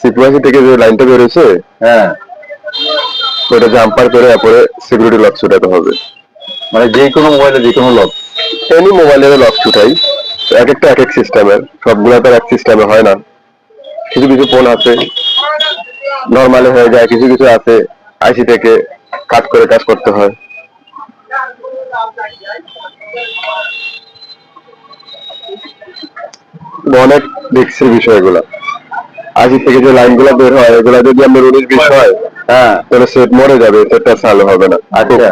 সিকুয়েন্সি থেকে যে লাইনটা বেরোছে হ্যাঁ। ওটা জাম্পার করে তারপরে সিকিউরিটি লক ছুটাতে হবে। মানে যে কোনো মোবাইলে যে কোনো লক এনি মোবাইলের লক ছুটাই। এক একটা এক এক সিস্টেমের সবগুলো তো এক সিস্টেমে হয় না। কিছু কিছু ফোন আছে। নর্মালি হয়ে যায়। কিছু কিছু আছে। আইসি থেকে কাট করে কাজ করতে হয়। অনেক রিক্সের বিষয় এগুলা থেকে যে লাইনগুলো বের হয় এগুলা যদি আপনার উনিশ বিশ হয় হ্যাঁ তাহলে সেট মরে যাবে সেটটা চালু হবে না। আচ্ছা।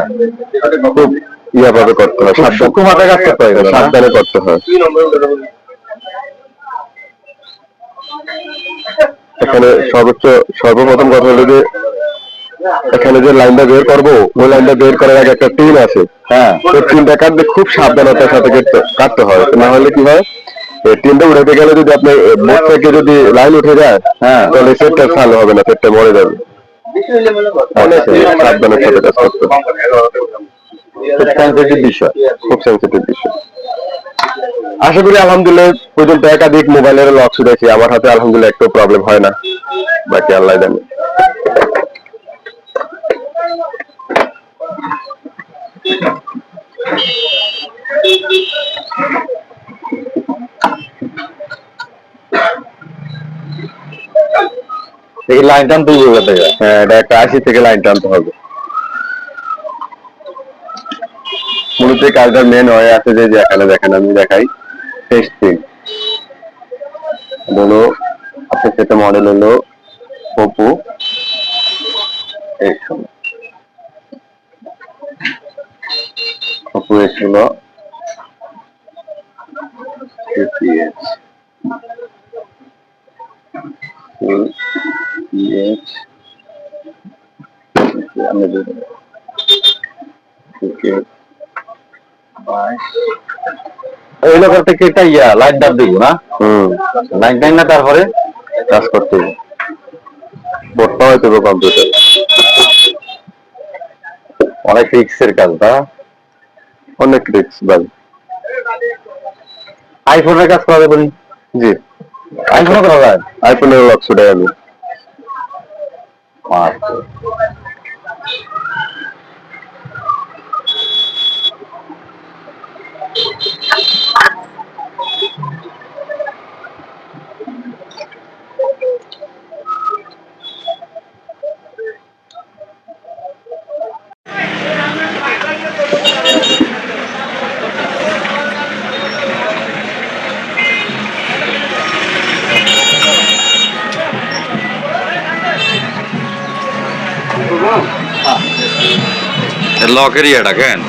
খুব ইয়া ভাবে করতে হয়। সূক্ষ্ম মাথায় কাজ করতে হয়? সাবধানে করতে হয়। এখানে সর্বোচ্চ সর্বপ্রথম কথা হলো যে এখানে যে লাইনটা বের করব ওই লাইনটা বের করার আগে একটা টিন আছে। হ্যাঁ। ওই টিনটা কাটতে খুব সাবধানতার সাথে কাটতে হয়। না হলে কি হয়? টিনটা উঠাতে গেলে যদি আপনার বোর্ড থেকে যদি লাইন উঠে যায় হ্যাঁ। তাহলে সেটটা ভালো হবে না সেটটা মরে যাবে। সাবধানের সাথে কাজ করতে খুব সেন্সিটিভ বিষয় খুব সেন্সিটিভ বিষয়। আশা করি আলহামদুলিল্লাহ পর্যন্ত একাধিক মোবাইলের লক শুনেছি আমার হাতে আলহামদুলিল্লাহ একটু প্রবলেম হয় না বাকি আল্লাহ জানে। এই লাইন টান তুই বলে থেকে। হ্যাঁ এটা একটা আশি থেকে লাইন টানতে হবে। মূলত কাজটা মেন হয়ে আছে যে এখানে দেখেন, আমি দেখাই। টেস্টিং হলো আপনার সেটা মডেল হলো ওপো এক্স ওপো এক্স হলো দেবো ওকে ওই লোকের থেকে একটা ইয়া লাইন ডাব দিব না? হুম। লাইন টাইন না তারপরে কাজ করতে হবে। হয়তো কম্পিউটার অনেক রিক্সের কাজ না? অনেক রিক্স ভাই। আইফোনের কাজ করা যাবে নি? জি। আইফোনও করা যায়? আইফোনের লক ছুটাই আমি আচ্ছা লকের এটা কেন?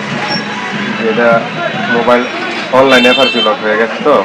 এটা মোবাইল অনলাইন এফআরপি লক হয়ে গেছে তো।